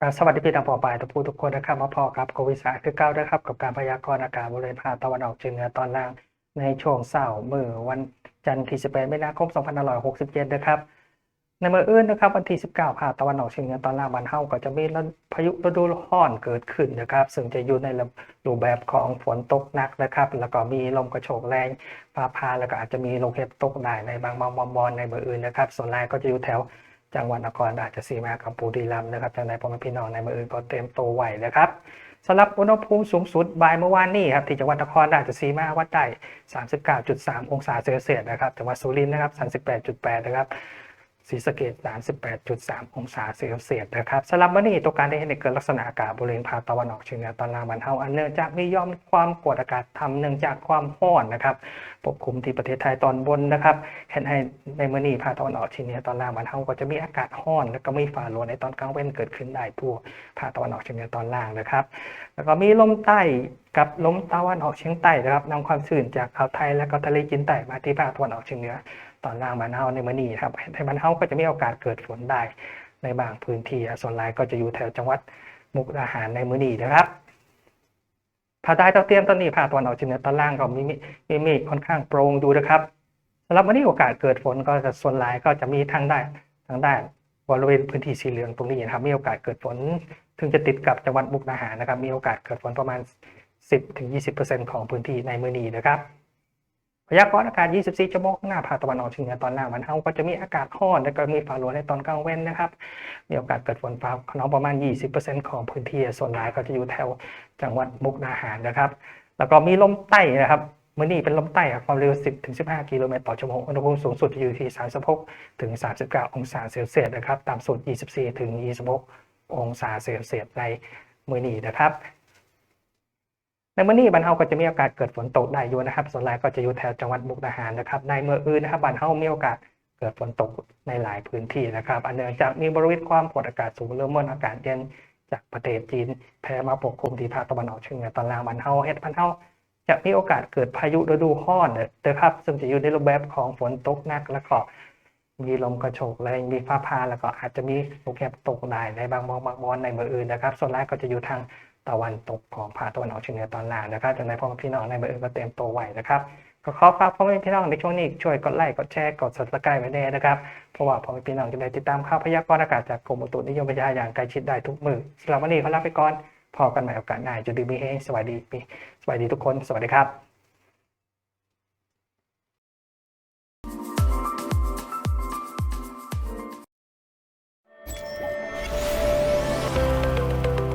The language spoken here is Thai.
ครับสวัสดีพี่น้องปอปลายทุกผู้ทุกคนนะครับมาพอครับโควิดสาคือเก้านะครับกับการพยากรณ์อากาศบริเวณภาคตะวันออกเฉียงเหนือตอนล่างในช่วงเสาร์มือวันจันทร์ที่18มีนาคม2567นะครับในมื้ออื่นนะครับวันที่ 19ภาคตะวันออกเฉียงเหนือตอนล่างบ้านเฮาก็จะมีพายุฤดูร้อนเกิดขึ้นนะครับ ซึ่งจะอยู่ในรูปแบบของฝนตกหนักนะครับ แล้วก็มีลมกระโชกแรงฟ้าผ่าแล้วก็อาจจะมีลูกเห็บตกได้ในบางบางบอนในมื้ออื่นนะครับ ส่วนแรกก็จะอยู่แถว จังหวัดนครราชสีมากับบุรีรัมย์นะครับจังใดพ่อแม่พี่น้องในมืออื่นก็เตรียมตัวไหวนะครับสำหรับอุณหภูมิสูงสุดบ่ายเมื่อวานนี้ครับที่จังหวัดนครราชสีมาวัดได้39.3 องศาเซลเซียสนะครับจังหวัดสุรินทร์นะครับ38.8 นะครับ ศรีสะเกษ38.3 องศาเซลเซียสนะครับสำหรับวันนี้ตัวการได้เห็นในเกิดลักษณะอากาศบริเวณภาคตะวันออกเฉียงเหนือตอนล่างบ้านเฮาอันเนื่องจากมีย่อมความกดอากาศทำเนื่องจากความร้อนนะครับปกคลุมที่ประเทศไทยตอนบนนะครับเห็นให้ในมื้อนี้ภาคตะวันออกเฉียงเหนือตอนล่างบ้านเฮาก็จะมีอากาศร้อน แล้วก็มีฟ้าหลวในตอนกลางเว้นเกิดขึ้นได้ทั่วภาคตะวันออกเฉียงเหนือตอนล่างนะครับ แล้วก็มีลมใต้กับลมตะวันออกเฉียงใต้นะครับนำความชื้นจากอ่าวไทยและก็ทะเลจีนใต้มาที่ภาคตะวันออกเฉียงเหนือ ตอนล่างบ้านเฮาในมื้อนี้ครับในบ้านเฮาก็จะมีโอกาสเกิดฝนได้ในบางพื้นที่ส่วนหลายก็จะอยู่แถวจังหวัดมุกดาหารในมื้อนี้นะครับภาคใต้ตะเตรียมตอนนี้ภาคตะวันออกเฉียงเหนือตอนล่างก็มีมีเมฆค่อนข้างโปร่งดูนะครับสำหรับวันนี้โอกาสเกิดฝนก็จะส่วนหลายก็จะมีทางได้ทางด้านบริเวณพื้นที่สีเหลืองตรงนี้นะครับมีโอกาสเกิดฝนถึงจะติดกับจังหวัดมุกดาหารนะครับ มีโอกาสเกิดฝนประมาณ 10-20%ของพื้นที่ในมือนี้นะครับ พยากรณ์อากาศ 24 ชั่วโมงข้างหน้าภาคตะวันออกเฉียงเหนือตอนล่างมันเฮาก็จะมีอากาศร้อนและก็มีฟ้าหลวในตอนกลางเว้นนะครับ มีโอกาสเกิดฝนฟ้าขนองประมาณ 20%ของพื้นที่ส่วนหลายก็จะอยู่แถวจังหวัดมุกดาหารนะครับ แล้วก็มีลมใต้นะครับมื่อนี้เป็นลมใต้ครับความเร็ว 10ถึง15 กิโลเมตรต่อชั่วโมง อุณหภูมิสูงสุดจะอยู่ที่ 36ถึง39 องศาเซลเซียสนะครับ ต่ำสุด 24ถึง26 องศาเซลเซียสในมื่อนี้นะครับ ในมื่อนี้บ้านเฮาก็จะมีโอกาสเกิดฝนตกได้อยู่นะครับ ส่วนใหญ่ก็จะอยู่แถวจังหวัดมุกดาหารนะครับ ในเมื่ออื่นนะครับบ้านเฮามีโอกาสเกิดฝนตกในหลายพื้นที่นะครับ อันเนื่องจากมีบริเวณความกดอากาศสูงเริ่มมวลอากาศเย็นจากประเทศจีนแผ่มาปกคลุมที่ภาคตะวันออกเฉียงเหนือตอนล่างบ้านเฮาเฮ็ดบ้านเฮาจะมีโอกาสเกิดพายุฤดูร้อนนะครับ ซึ่งจะอยู่ในรูปแบบของฝนตกหนักแล้วก็มีลมกระโชกแรงมีฟ้าผ่าแล้วก็อาจจะมีลูกเห็บตกได้ในบางมองบางบอนในเมืองอื่นนะครับ ส่วนแรกก็จะอยู่ทาง ตะวันตกของภาคตะวันออกเฉียงเหนือตอนล่างนะครับจนในพ่อแม่พี่น้องในเมืองอื่นก็เตรียมตัวไว้นะครับก็ขอฝากพ่อแม่พี่น้องในช่วงนี้ช่วยกดไลค์กดแชร์กดสับสไครป์ไว้ด้วยนะครับเพราะว่าพ่อแม่พี่น้องจะได้ติดตามข่าวพยากรณ์อากาศจากกรมอุตุนิยมวิทยาอย่างใกล้ชิดได้ทุกมือสำหรับวันนี้ขอลาไปก่อนพอกันใหม่โอกาสหน้าจะดดีมีเฮงสวัสดีปีสวัสดีทุกคน สวัสดีครับ